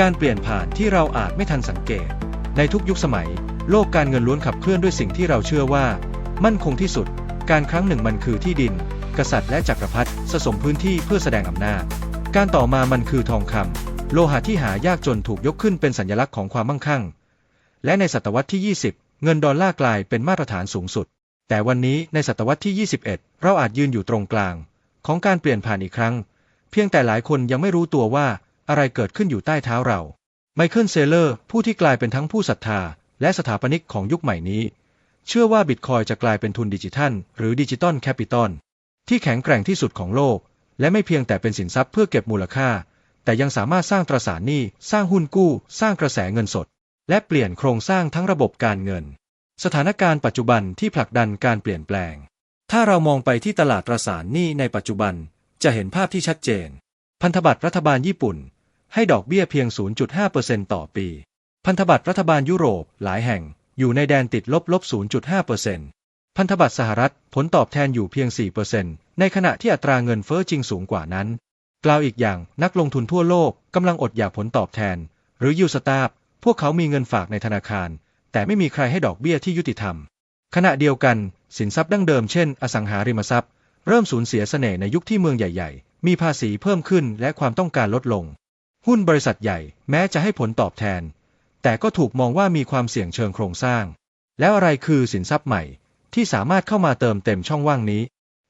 การเปลี่ยนผ่านที่เราอาจไม่ทันสังเกต ในทุกยุคสมัย โลกการเงินล้วนขับเคลื่อนด้วยสิ่งที่เราเชื่อว่า มั่นคงที่สุด การครั้งหนึ่งมันคือที่ดิน กษัตริย์และจักรพรรดิสะสมพื้นที่เพื่อแสดงอำนาจ การต่อมามันคือทองคำโลหะที่หายากจนถูกยกขึ้นเป็นสัญลักษณ์ของความมั่งคั่ง และในศตวรรษที่ 20 เงินดอลลาร์กลายเป็นมาตรฐานสูงสุด แต่วันนี้ในศตวรรษที่ 21 เราอาจยืนอยู่ตรงกลาง ของการเปลี่ยนผ่านอีกครั้ง เพียงแต่หลายคนยังไม่รู้ตัวว่า อะไรเกิดขึ้นอยู่ใต้เท้าเรา ไมเคิลเซเลอร์ ผู้ที่กลายเป็นทั้งผู้ศรัทธา และสถาปนิกของยุคใหม่นี้ เชื่อว่าบิตคอยจะกลายเป็นทุนดิจิทัล หรือดิจิตอลแคปิตอลที่แข็งแกร่งที่สุดของโลก และไม่เพียงแต่เป็นสินทรัพย์เพื่อเก็บมูลค่า แต่ยังสามารถสร้างตราสารหนี้ สร้างหุ้นกู้ สร้างกระแสเงินสด และเปลี่ยนโครงสร้างทั้งระบบการเงิน สถานการณ์ปัจจุบันที่ผลักดันการเปลี่ยนแปลง ถ้าเรามองไปที่ตลาดตราสารหนี้ในปัจจุบัน จะเห็นภาพที่ชัดเจน พันธบัตรรัฐบาลญี่ปุ่น ให้ดอกเบี้ยเพียง 0.5%ต่อปี พันธบัตรรัฐบาลยุโรปหลายแห่งอยู่ในแดนติดลบลบ 0.5%พันธบัตรสหรัฐผลตอบแทนอยู่เพียง 4%ในขณะที่อัตราเงินเฟ้อจริงสูงกว่านั้น กล่าวอีกอย่างนักลงทุนทั่วโลกกำลังอดอยากผลตอบแทน หรือยูสตาบพวกเขามีเงินฝากในธนาคาร แต่ไม่มีใครให้ดอกเบี้ยที่ยุติธรรม ขณะเดียวกัน สินทรัพย์ดั้งเดิมเช่น อสังหาริมทรัพย์ เริ่มสูญเสียเสน่ห์ในยุคที่เมืองใหญ่ ๆ มีภาษีเพิ่มขึ้นและความต้องการลดลง หุ้นบริษัทใหญ่แม้จะให้ผลตอบแทน แต่ก็ถูกมองว่ามีความเสี่ยงเชิงโครงสร้าง แล้วอะไรคือสินทรัพย์ใหม่ ที่สามารถเข้ามาเติมเต็มช่องว่างนี้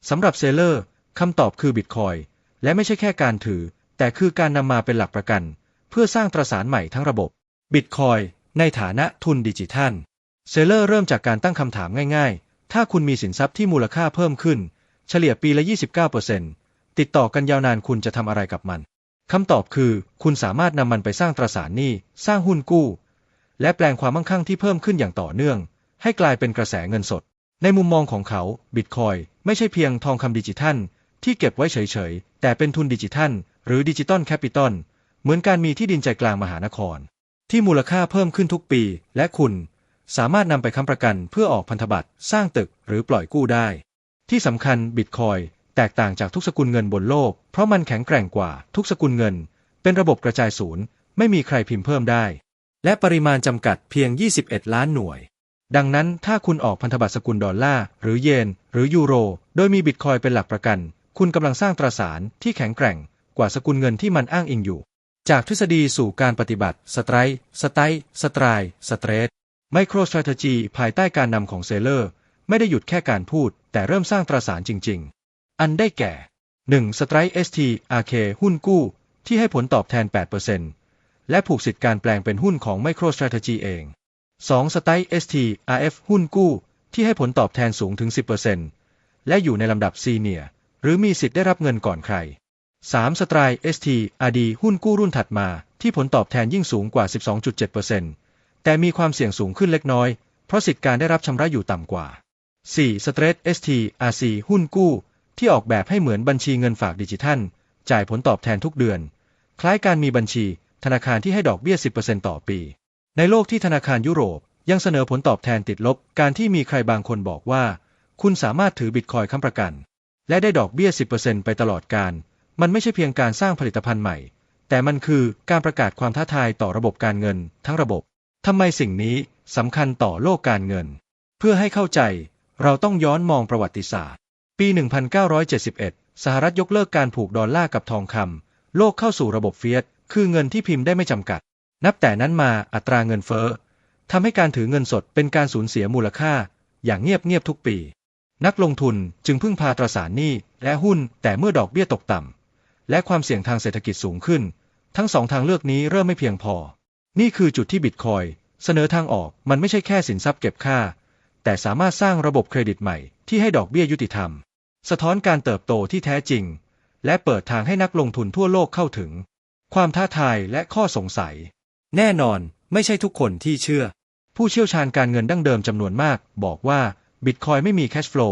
สำหรับเซเลอร์คำตอบคือบิตคอยและไม่ใช่แค่การถือ แต่คือการนำมาเป็นหลักประกัน เพื่อสร้างตราสารใหม่ทั้งระบบบิตคอยในฐานะทุนดิจิทัลเซเลอร์เริ่มจากการตั้งคำถามง่ายๆ ถ้าคุณมีสินทรัพย์ที่มูลค่าเพิ่มขึ้น เฉลี่ยปีละ 29%ติดต่อกันยาวนานคุณจะทำอะไรกับมัน คำตอบคือ คุณสามารถนำมันไปสร้างตราสารหนี้ สร้างหุ้นกู้ และแปลงความมั่งคั่งที่เพิ่มขึ้นอย่างต่อเนื่อง ให้กลายเป็นกระแสเงินสด ในมุมมองของเขา บิตคอยไม่ใช่เพียงทองคำดิจิทัล ที่เก็บไว้เฉยๆ แต่เป็นทุนดิจิทัล หรือดิจิตอลแคปิตอลเหมือนการมีที่ดินใจกลางมหานคร ที่มูลค่าเพิ่มขึ้นทุกปี และคุณสามารถนำไปค้ำประกันเพื่อออกพันธบัตร สร้างตึกหรือปล่อยกู้ได้ ที่สำคัญบิตคอย แตกต่างจากทุกสกุลเงินบนโลก เพราะมันแข็งแกร่งกว่าทุกสกุลเงิน เป็นระบบกระจายศูนย์ไม่มีใครพิมพ์เพิ่มได้ และปริมาณจำกัดเพียง 21 ล้านหน่วย ดังนั้นถ้าคุณออกพันธบัตรสกุลดอลลาร์หรือเยน หรือยูโร โดยมีบิตคอยเป็นหลักประกัน คุณกำลังสร้างตราสารที่แข็งแกร่งกว่าสกุลเงินที่มันอ้างอิงอยู่ จากทฤษฎีสู่การปฏิบัติสไตร์สไตร์สไตร์สเตรท MicroStrategy ภายใต้การนำของเซเลอร์ ไม่ได้หยุดแค่การพูด แต่เริ่มสร้างตราสารจริง ๆ อันได้แก่ 1. Strike ST RK หุ้นกู้ ที่ให้ผลตอบแทน 8%และผูกสิทธิ์การแปลงเป็นหุ้นของ MicroStrategy เอง 2. Strike ST RF หุ้นกู้ ที่ให้ผลตอบแทนสูงถึง 10%และอยู่ในลำดับซีเนียหรือมีสิทธิ์ได้รับเงินก่อนใคร 3. Strike ST RD หุ้นกู้รุ่นถัดมาที่ผลตอบแทนยิ่งสูงกว่า 12.7%แต่มีความเสี่ยงสูงขึ้นเล็กน้อย เพราะสิทธิ์การได้รับชำระอยู่ต่ำกว่า 4. s t r e s ST RC หุ้นกู้ ที่ออกแบบให้เหมือนบัญชีเงินฝากดิจิทัล จ่ายผลตอบแทนทุกเดือน คล้ายการมีบัญชี ธนาคารที่ให้ดอกเบี้ย 10%ต่อปี ในโลกที่ธนาคารยุโรปยังเสนอผลตอบแทนติดลบ การที่มีใครบางคนบอกว่า คุณสามารถถือบิตคอยค้ำประกัน และได้ดอกเบี้ย 10%ไปตลอดการ มันไม่ใช่เพียงการสร้างผลิตภัณฑ์ใหม่ แต่มันคือการประกาศความท้าทายต่อระบบการเงิน ทั้งระบบทำไมสิ่งนี้สำคัญต่อโลกการเงิน เพื่อให้เข้าใจ เราต้องย้อนมองประวัติศาสตร์ ปี 1971 สหรัฐยกเลิกการผูกดอลลาร์กับทองคำ โลกเข้าสู่ระบบเฟียส คือเงินที่พิมพ์ได้ไม่จำกัด นับแต่นั้นมาอัตราเงินเฟ้อทำให้การถือเงินสดเป็นการสูญเสียมูลค่า อย่างเงียบๆทุกปี นักลงทุนจึงพึ่งพาตราสารหนี้และหุ้นแต่เมื่อดอกเบี้ยตกต่ำและความเสี่ยงทางเศรษฐกิจสูงขึ้น ทั้งสองทางเลือกนี้เริ่มไม่เพียงพอ นี่คือจุดที่บิตคอยเสนอทางออกมันไม่ใช่แค่สินทรัพย์เก็บค่า แต่สามารถสร้างระบบเครดิตใหม่ ที่ให้ดอกเบี้ยยุติธรรม สะท้อนการเติบโตที่แท้จริง และเปิดทางให้นักลงทุนทั่วโลกเข้าถึง ความท้าทายและข้อสงสัย แน่นอนไม่ใช่ทุกคนที่เชื่อ ผู้เชี่ยวชาญการเงินดั้งเดิมจำนวนมาก บอกว่าบิตคอยไม่มีแคชฟลู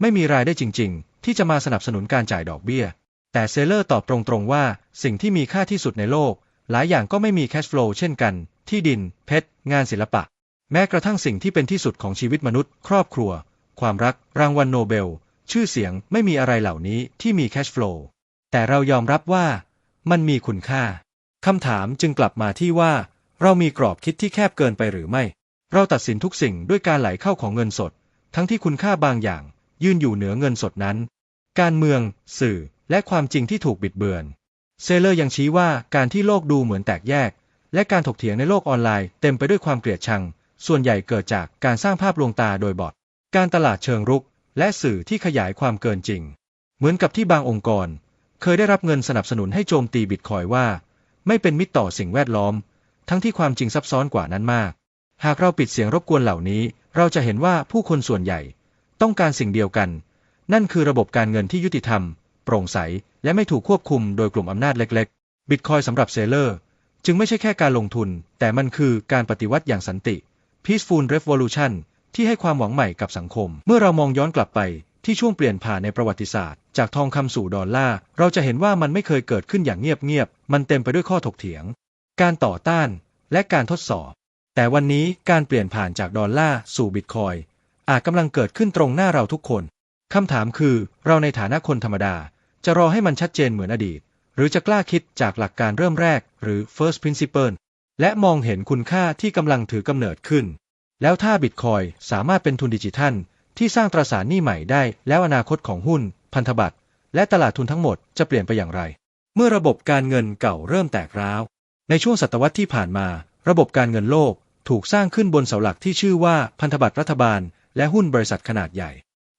ไม่มีรายได้จริง ๆ ที่จะมาสนับสนุนการจ่ายดอกเบี้ย แต่เซเลอร์ตอบตรงๆว่าสิ่งที่มีค่าที่สุดในโลก หลายอย่างก็ไม่มีแคชฟลูเช่นกัน ที่ดิน เพชร งานศิลปะ แม้กระทั่งสิ่งที่เป็นที่สุดของชีวิตมนุษย์ ครอบครัว ความรัก รางวัลโนเบล ชื่อเสียงไม่มีอะไรเหล่านี้ที่มีแคชฟลูแต่เรายอมรับว่า มันมีคุณค่าคำถามจึงกลับมาที่ว่า เรามีกรอบคิดที่แคบเกินไปหรือไม่ เราตัดสินทุกสิ่งด้วยการไหลเข้าของเงินสด ทั้งที่คุณค่าบางอย่าง ยืนอยู่เหนือเงินสดนั้น การเมือง สื่อ และความจริงที่ถูกบิดเบือน เซเลอร์ยังชี้ว่าการที่โลกดูเหมือนแตกแยก และการถกเถียงในโลกออนไลน์เต็มไปด้วยความเกลียดชัง ส่วนใหญ่เกิดจากการสร้างภาพลวงตาโดยบอท การตลาดเชิงรุก และสื่อที่ขยายความเกินจริง เหมือนกับที่บางองค์กร เคยได้รับเงินสนับสนุนให้โจมตีบิตคอยว่า ไม่เป็นมิตรต่อสิ่งแวดล้อม ทั้งที่ความจริงซับซ้อนกว่านั้นมาก หากเราปิดเสียงรบกวนเหล่านี้ เราจะเห็นว่าผู้คนส่วนใหญ่ ต้องการสิ่งเดียวกัน นั่นคือระบบการเงินที่ยุติธรรม โปร่งใส และไม่ถูกควบคุมโดยกลุ่มอำนาจเล็ก ๆ บิตคอยสำหรับเซเลอร์ จึงไม่ใช่แค่การลงทุน แต่มันคือการปฏิวัติอย่างสันติ peaceful revolution ที่ให้ความหวังใหม่กับสังคม เมื่อเรามองย้อนกลับไปที่ช่วงเปลี่ยนผ่านในประวัติศาสตร์ จากทองคำสู่ดอลลาร์เราจะเห็นว่ามันไม่เคยเกิดขึ้นอย่างเงียบๆมันเต็มไปด้วยข้อถกเถียง การต่อต้าน และการทดสอบ แต่วันนี้การเปลี่ยนผ่านจากดอลลาร์สู่บิตคอยอาจกำลังเกิดขึ้นตรงหน้าเราทุกคนคำถามคือ เราในฐานะคนธรรมดา จะรอให้มันชัดเจนเหมือนอดีต หรือจะกล้าคิดจากหลักการเริ่มแรก หรือ first principle และมองเห็นคุณค่าที่กำลังถือกำเนิดขึ้น แล้วถ้าบิตคอยสามารถเป็นทุนดิจิทัล ที่สร้างตราสารหนี้ใหม่ได้ แล้วอนาคตของหุ้น พันธบัตรและตลาดทุนทั้งหมดจะเปลี่ยนไปอย่างไร เมื่อระบบการเงินเก่าเริ่มแตกร้าว ในช่วงศตวรรษที่ผ่านมา ระบบการเงินโลกถูกสร้างขึ้นบนเสาหลักที่ชื่อว่าพันธบัตรรัฐบาล และหุ้นบริษัทขนาดใหญ่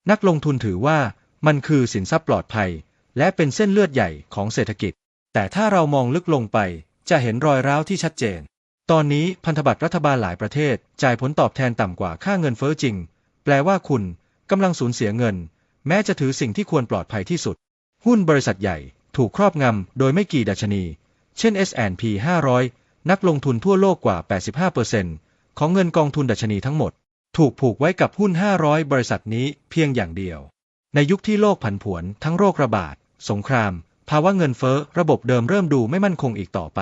นักลงทุนถือว่ามันคือสินทรัพย์ปลอดภัย และเป็นเส้นเลือดใหญ่ของเศรษฐกิจ แต่ถ้าเรามองลึกลงไปจะเห็นรอยร้าวที่ชัดเจน ตอนนี้พันธบัตรรัฐบาลหลายประเทศจ่ายผลตอบแทนต่ำกว่าค่าเงินเฟ้อจริง แปลว่าคุณกำลังสูญเสียเงิน แม้จะถือสิ่งที่ควรปลอดภัยที่สุด หุ้นบริษัทใหญ่ถูกครอบงำโดยไม่กี่ดัชนี เช่น S&P 500 นักลงทุนทั่วโลกกว่า 85%ของเงินกองทุนดัชนีทั้งหมด ถูกผูกไว้กับหุ้น 500 บริษัทนี้เพียงอย่างเดียว ในยุคที่โลกผันผวนทั้งโรคระบาด สงคราม ภาวะเงินเฟ้อระบบเดิมเริ่มดูไม่มั่นคงอีกต่อไป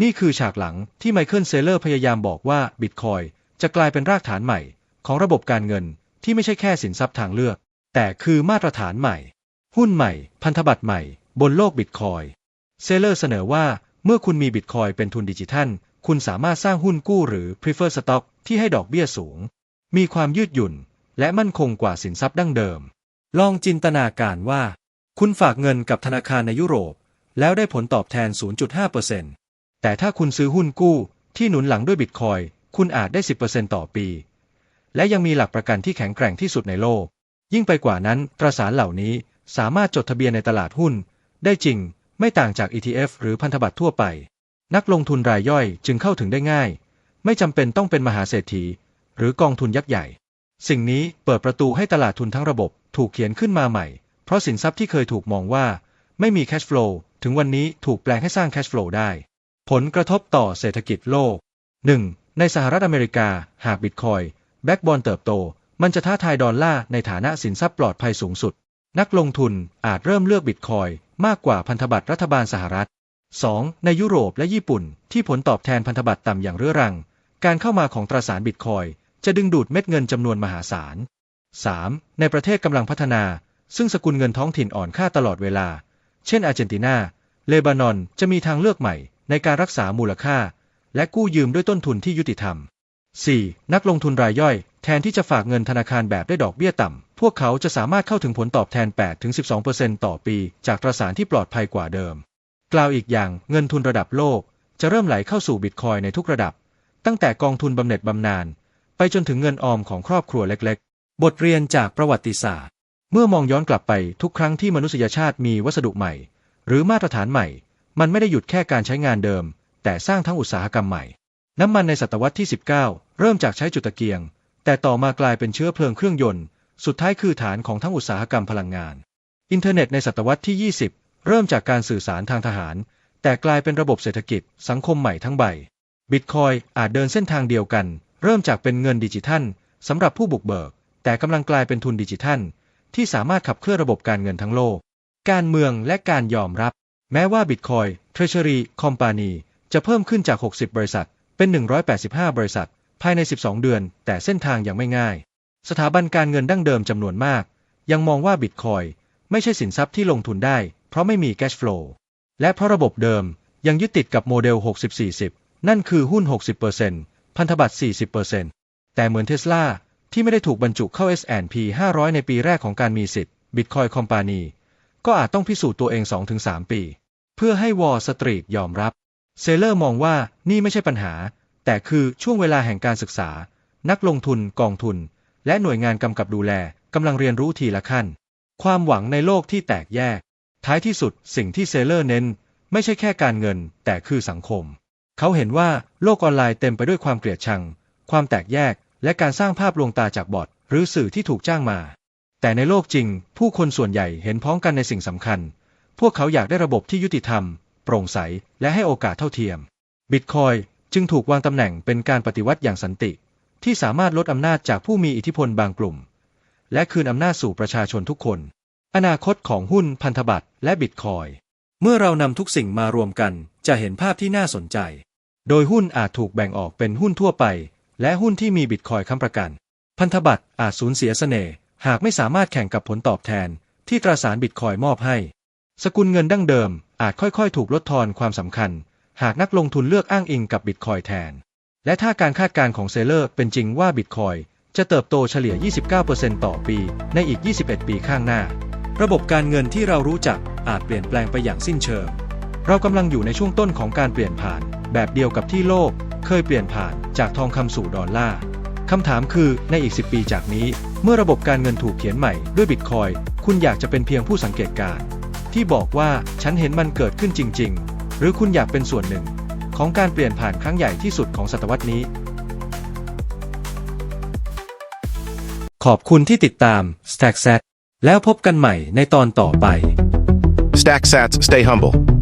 นี่คือฉากหลังที่ไมเคิลเซเลอร์พยายามบอกว่าบิตคอยจะกลายเป็นรากฐานใหม่ ของระบบการเงินที่ไม่ใช่แค่สินทรัพย์ทางเลือก แต่คือมาตรฐานใหม่ หุ้นใหม่ พันธบัตรใหม่ บนโลกบิตคอยเซเลอร์เสนอว่าเมื่อคุณมีบิตคอยเป็นทุนดิจิทัล คุณสามารถสร้างหุ้นกู้หรือ prefer stock ที่ให้ดอกเบี้ยสูง มีความยืดหยุ่น และมั่นคงกว่าสินทรัพย์ดั้งเดิม ลองจินตนาการว่า คุณฝากเงินกับธนาคารในยุโรป แล้วได้ผลตอบแทน 0.5% แต่ถ้าคุณซื้อหุ้นกู้ที่หนุนหลังด้วยบิตคอยคุณอาจได้ 10%ต่อปี และยังมีหลักประกันที่แข็งแกร่งที่สุดในโลก ยิ่งไปกว่านั้น ตราสารเหล่านี้สามารถจดทะเบียนในตลาดหุ้น ได้จริง ไม่ต่างจาก ETF หรือพันธบัตรทั่วไป นักลงทุนรายย่อยจึงเข้าถึงได้ง่าย ไม่จำเป็นต้องเป็นมหาเศรษฐี หรือกองทุนยักษ์ใหญ่ สิ่งนี้เปิดประตูให้ตลาดทุนทั้งระบบถูกเขียนขึ้นมาใหม่ เพราะสินทรัพย์ที่เคยถูกมองว่า ไม่มี cash flow ถึงวันนี้ถูกแปลงให้สร้าง cash flow ได้ ผลกระทบต่อเศรษฐกิจโลก 1. ในสหรัฐอเมริกา หากบิตคอยแบ็กบอลเติบโต มันจะท้าทายดอลลาร์ในฐานะสินทรัพย์ปลอดภัยสูงสุด นักลงทุนอาจเริ่มเลือกบิตคอยมากกว่าพันธบัตรรัฐบาลสหรัฐ 2. ในยุโรปและญี่ปุ่น ที่ผลตอบแทนพันธบัตรต่ำอย่างเรื้อรัง การเข้ามาของตราสารบิตคอยจะดึงดูดเม็ดเงินจำนวนมหาศาล 3. ในประเทศกำลังพัฒนา ซึ่งสกุลเงินท้องถิ่นอ่อนค่าตลอดเวลา เช่นอาร์เจนตินา เลบานอนจะมีทางเลือกใหม่ ในการรักษามูลค่า และกู้ยืมด้วยต้นทุนที่ยุติธรรม 4. นักลงทุนรายย่อย แทนที่จะฝากเงินธนาคารแบบได้ดอกเบี้ยต่ำ พวกเขาจะสามารถเข้าถึงผลตอบแทน 8-12%ต่อปี จากตราสารที่ปลอดภัยกว่าเดิม กล่าวอีกอย่างเงินทุนระดับโลก จะเริ่มไหลเข้าสู่บิตคอยในทุกระดับ ตั้งแต่กองทุนบำเหน็จบำนาญไปจนถึงเงินออมของครอบครัวเล็กๆ บทเรียนจากประวัติศาสตร์ เมื่อมองย้อนกลับไปทุกครั้งที่มนุษยชาติมีวัสดุใหม่ หรือมาตรฐานใหม่ มันไม่ได้หยุดแค่การใช้งานเดิม แต่สร้างทั้งอุตสาหกรรมใหม่ น้ำมันในศตวรรษที่ 19 เริ่มจากใช้จุดตะเกียง แต่ต่อมากลายเป็นเชื้อเพลิงเครื่องยนต์ สุดท้ายคือฐานของทั้งอุตสาหกรรมพลังงาน อินเทอร์เน็ตในศตวรรษที่ 20 เริ่มจากการสื่อสารทางทหาร แต่กลายเป็นระบบเศรษฐกิจ สังคมใหม่ทั้งใบ บิตคอยอาจเดินเส้นทางเดียวกัน เริ่มจากเป็นเงินดิจิทัลสำหรับผู้บุกเบิก แต่กำลังกลายเป็นทุนดิจิทัลที่สามารถขับเคลื่อนระบบการเงินทั้งโลก การเมืองและการยอมรับ แม้ว่าบิตคอย Treasury Company จะเพิ่มขึ้นจาก 60 บริษัท เป็น 185 บริษัท ภายใน 12 เดือน แต่เส้นทางยังไม่ง่าย สถาบันการเงินดั้งเดิมจำนวนมาก ยังมองว่าบิตคอยไม่ใช่สินทรัพย์ที่ลงทุนได้ เพราะไม่มี cash flow และเพราะระบบเดิมยังยึดติดกับโมเดล 60-40 นั่นคือหุ้น 60%พันธบัตร 40%แต่เหมือนเทสลาที่ไม่ได้ถูกบรรจุเข้า S&P 500 ในปีแรกของการมีสิทธิ์ Bitcoin Company ก็อาจต้องพิสูจน์ตัวเอง 2-3 ปี เพื่อให้วอลสตรีทยอมรับ เซเลอร์มองว่านี่ไม่ใช่ปัญหา แต่คือช่วงเวลาแห่งการศึกษา นักลงทุนกองทุน และหน่วยงานกำกับดูแลกำลังเรียนรู้ทีละขั้น ความหวังในโลกที่แตกแยก ท้ายที่สุดสิ่งที่เซเลอร์เน้น ไม่ใช่แค่การเงิน แต่คือสังคม เขาเห็นว่าโลกออนไลน์เต็มไปด้วยความเกลียดชัง ความแตกแยก และการสร้างภาพลวงตาจากบอทหรือสื่อที่ถูกจ้างมา แต่ในโลกจริง ผู้คนส่วนใหญ่เห็นพ้องกันในสิ่งสำคัญ พวกเขาอยากได้ระบบที่ยุติธรรม โปร่งใส และให้โอกาสเท่าเทียม บิตคอยจึงถูกวางตำแหน่งเป็นการปฏิวัติอย่างสันติ ที่สามารถลดอำนาจจากผู้มีอิทธิพลบางกลุ่ม และคืนอำนาจสู่ประชาชนทุกคน อนาคตของหุ้นพันธบัตรและบิตคอยเมื่อเรานำทุกสิ่งมารวมกัน จะเห็นภาพที่น่าสนใจ โดยหุ้นอาจถูกแบ่งออกเป็นหุ้นทั่วไป และหุ้นที่มีบิตคอยค้ำประกัน พันธบัตรอาจสูญเสียเสน่ห์หากไม่สามารถแข่งกับผลตอบแทน ที่ตราสารบิตคอยมอบให้ สกุลเงินดั้งเดิมอาจค่อยๆ ถูกลดทอนความสำคัญ หากนักลงทุนเลือกอ้างอิงกับบิตคอยแทน และถ้าการคาดการณ์ของเซเลอร์เป็นจริงว่าบิตคอยจะเติบโตเฉลี่ย 29%ต่อปี ในอีก 21 ปีข้างหน้า ระบบการเงินที่เรารู้จักอาจเปลี่ยนแปลงไปอย่างสิ้นเชิง เรากำลังอยู่ในช่วงต้นของการเปลี่ยนผ่าน แบบเดียวกับที่โลก เคยเปลี่ยนผ่านจากทองคำสู่ดอลลาร์คำถามคือในอีก 10 ปีจากนี้ เมื่อระบบการเงินถูกเขียนใหม่ด้วยบิตคอยคุณอยากจะเป็นเพียงผู้สังเกตการณ์ ที่บอกว่าฉันเห็นมันเกิดขึ้นจริง ๆ หรือคุณอยากเป็นส่วนหนึ่ง ของการเปลี่ยนผ่านครั้งใหญ่ที่สุดของศตวรรษนี้ ขอบคุณที่ติดตาม Stack Set แล้วพบกันใหม่ในตอนต่อไป Stack sats, stay humble.